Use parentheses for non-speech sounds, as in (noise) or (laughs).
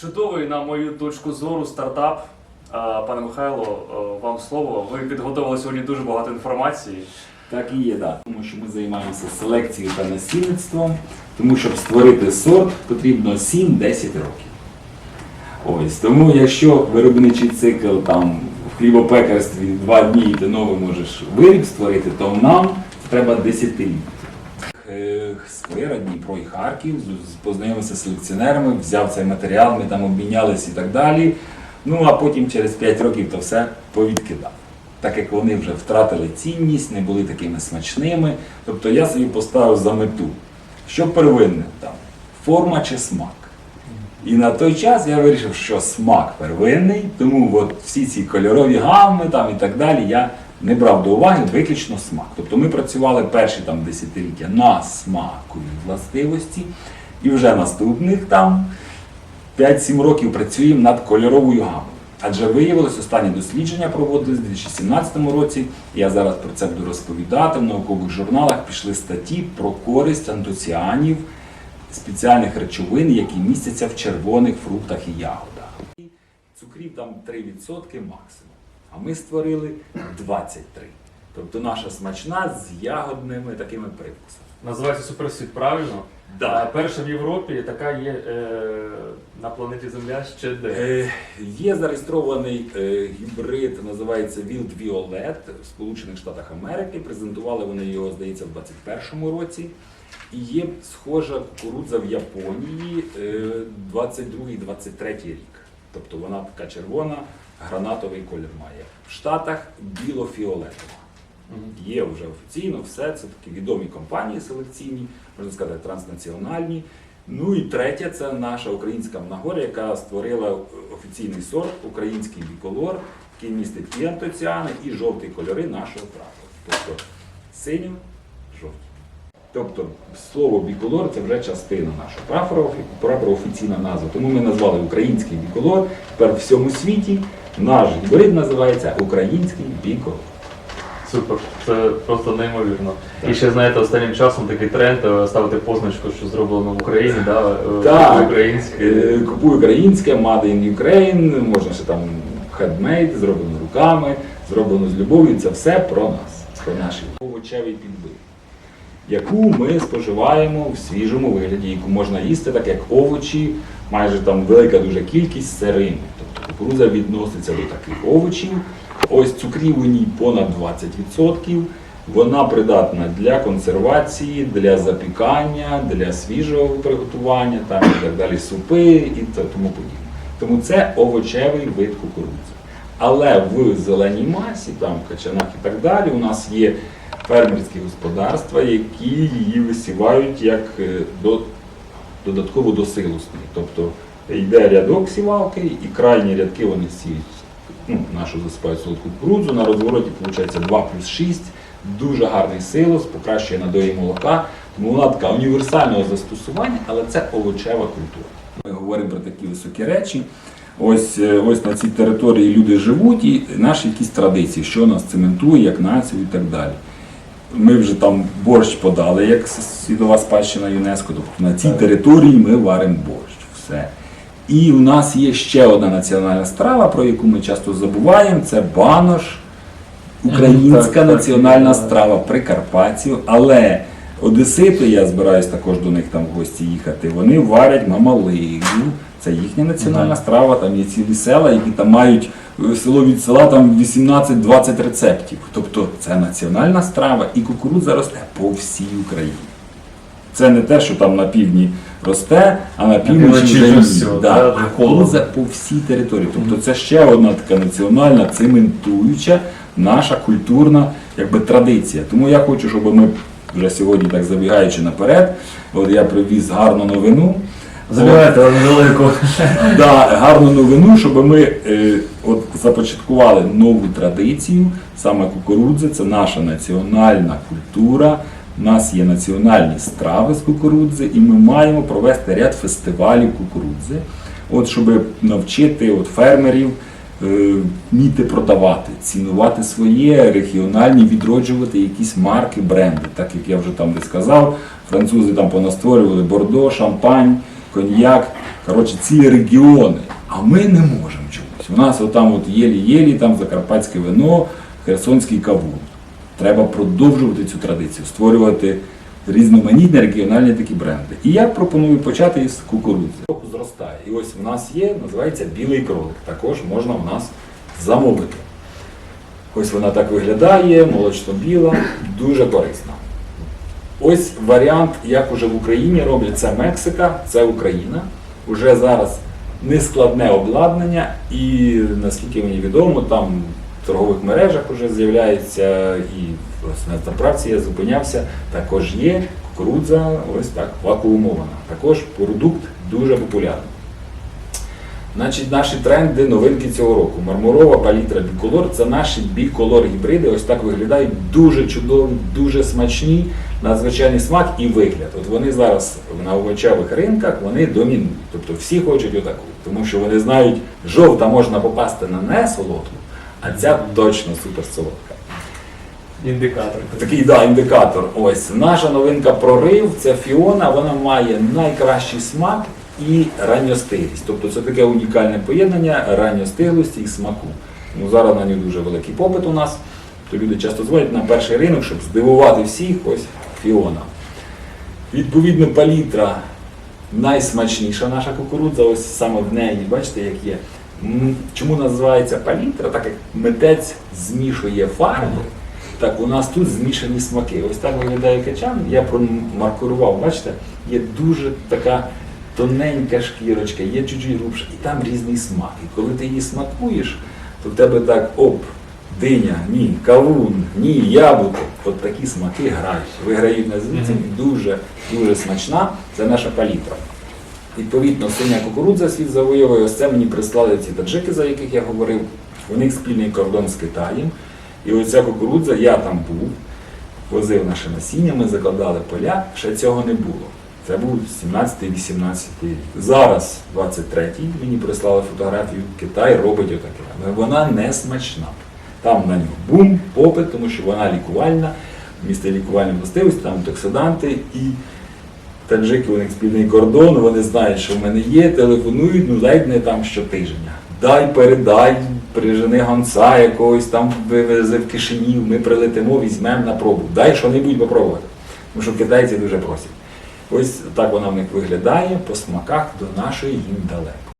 Чудовий, на мою точку зору, стартап. Пане Михайло, вам слово. Ви підготували сьогодні дуже багато інформації. Так і є, да. Тому що ми займаємося селекцією та насінництвом, тому щоб створити сорт потрібно 7-10 років. Ось тому, якщо виробничий цикл там в хлібопекарстві 2 дні і ти новий можеш виріб створити, то нам треба десятиліття. Е, Сквера, Дніпро і Харків, познайомився з селекціонерами, взяв цей матеріал, ми там обмінялись і так далі. Ну а потім через 5 років то все повідкидав. Так як вони вже втратили цінність, не були такими смачними. Тобто я собі поставив за мету, що первинне там, форма чи смак. І на той час я вирішив, що смак первинний, тому от всі ці кольорові гамми там і так далі я не брав до уваги виключно смак. Тобто ми працювали перші там десятиліття на смакові властивості, і вже наступних там 5-7 років працюємо над кольоровою гамою. Адже виявилось, останні дослідження проводились у 2017 році. Я зараз про це буду розповідати. В наукових журналах пішли статті про користь антоціанів, спеціальних речовин, які містяться в червоних фруктах і ягодах. Цукрів там 3% максимум. А ми створили 23. Тобто наша смачна з ягодними такими привкусами. Називається Суперсвіт, правильно? Да. А перша в Європі така є е, на планеті Земля ще де. Е, Є зареєстрований е, гібрид, називається Wild Violet в Сполучених Штатах Америки. Презентували вони його, здається, в 21-му році. І є схожа кукурудза в Японії е, 22-23 рік. Тобто вона така червона, гранатовий колір має. В Штатах біло-фіолетова. Є вже офіційно все, це такі відомі компанії селекційні, можна сказати, транснаціональні. Ну і третє це наша українська Мнагоря, яка створила офіційний сорт український біколор, який містить і антоціани, і жовті кольори нашого прапору. Тобто синьо, жовті. Тобто слово біколор це вже частина нашого прапора, прапора офіційна назва. Тому ми назвали український біколор. Тепер в всьому світі наш гібрид називається український біколор. Супер, це просто неймовірно. Так. І ще знаєте, останнім часом такий тренд е, ставити позначку, що зроблено в Україні, да, е, Так. українське. Е, Купую українське, Made in Ukraine, можна ще там handmade, зроблено руками, зроблено з любов'ю. Це все про нас, про наші овочеві підбив, яку ми споживаємо в свіжому вигляді, яку можна їсти, так як овочі, майже там велика дуже кількість сирими. Тобто кукурудза відноситься до таких овочів. Ось цукрів у ній понад 20%. Вона придатна для консервації, для запікання, для свіжого приготування, там і так далі, супи і тому подібне. Тому це овочевий вид кукурудзи. Але в зеленій масі, там в качанах і так далі, у нас є фермерські господарства, які її висівають як е, до, додатково до силосної. Тобто йде рядок сівалки, і крайні рядки вони сіють ну, нашу засипають солодку кукурудзу, на розвороті виходить 2 плюс 6, дуже гарний силос, покращує надої молока, тому вона така універсального застосування, але це овочева культура. Ми говоримо про такі високі речі. Ось, е, ось на цій території люди живуть і наші якісь традиції, що нас цементує, як націю і так далі. Ми вже там борщ подали, як світова спадщина ЮНЕСКО, тобто на цій території ми варимо борщ. Все. І у нас є ще одна національна страва, про яку ми часто забуваємо, це банош, українська національна страва Прикарпаттю. Але одесити, я збираюсь також до них там в гості їхати, вони варять мамалигу. Це їхня національна страва, там є цілі села, які там мають е, село від села там 18-20 рецептів. Тобто це національна страва і кукурудза росте по всій Україні. Це не те, що там на півдні росте, а на півночі вже все, да, Да. Кукурудза по всій території. Тобто це ще одна така національна цементуюча наша культурна якби, традиція. Тому я хочу, щоб ми вже сьогодні, так забігаючи наперед, от я привіз гарну новину. Забирайте велику. (laughs) Да, гарну новину, щоб ми е, от започаткували нову традицію. Саме кукурудзи це наша національна культура. У нас є національні страви з кукурудзи, і ми маємо провести ряд фестивалів кукурудзи, от щоб навчити от фермерів е, вміти продавати, цінувати своє регіональні, відроджувати якісь марки, бренди. Так як я вже там десь сказав, французи там понастворювали бордо, шампань коньяк, коротше, цілі регіони. А ми не можемо чомусь. У нас отам от єлі-єлі, там закарпатське вино, херсонський кавун. Треба продовжувати цю традицію, створювати різноманітні регіональні такі бренди. І я пропоную почати із кукурудзи. Зростає. І ось в нас є, називається білий кролик. Також можна в нас замовити. Ось вона так виглядає, молочно-біла, дуже корисна. Ось варіант, як уже в Україні роблять, це Мексика, це Україна. Уже зараз нескладне обладнання, і наскільки мені відомо, там в торгових мережах вже з'являється і на заправці я зупинявся, також є кукурудза ось так вакуумована. Також продукт дуже популярний. Значить, наші тренди, новинки цього року. Мармурова палітра біколор це наші біколор гібриди. Ось так виглядають дуже чудові, дуже смачні, надзвичайний смак і вигляд. От вони зараз на овочевих ринках вони домінують. Тобто всі хочуть отаку, тому що вони знають, жовта можна попасти на не солодку, а ця точно супер солодка. Індикатор. Такий да, індикатор. Ось наша новинка прорив. Це Фіона. Вона має найкращий смак і ранньостиглість. Тобто це таке унікальне поєднання ранньостиглості і смаку. Ну, зараз на ній дуже великий попит у нас. То люди часто дзвонять на перший ринок, щоб здивувати всіх. Ось Фіона. Відповідно, палітра найсмачніша наша кукурудза, ось саме в неї, бачите, як є. Чому називається палітра? Так як митець змішує фарби, так у нас тут змішані смаки. Ось так виглядає качан. Я промаркурував, бачите, є дуже така тоненька шкірочка, є чуть-чуть грубша, і там різний смак. І коли ти її смакуєш, то в тебе так оп, диня, ні, кавун, ні, яблуко. От такі смаки грають. Виграють на звідси. Дуже, дуже смачна. Це наша палітра. Відповідно, синя кукурудза світ завоює. Ось це мені прислали ці таджики, за яких я говорив. У них спільний кордон з Китаєм. І оця кукурудза, я там був, возив наше насіння, ми закладали поля, ще цього не було. Це був 17-18 рік. Зараз, 23-й, мені прислали фотографію, Китай робить отаке. Але вона не смачна. Там на нього бум, попит, тому що вона лікувальна, містить лікувальні властивості, там антиоксиданти і таджики, у них спільний кордон, вони знають, що в мене є, телефонують, ну ледь не там щотижня. Дай, передай, прижени гонца якогось там вивези в Кишинів, ми прилетимо, візьмемо на пробу. Дай що-небудь попробувати. Тому що китайці дуже просять. Ось так вона в них виглядає, по смаках до нашої їм далеко.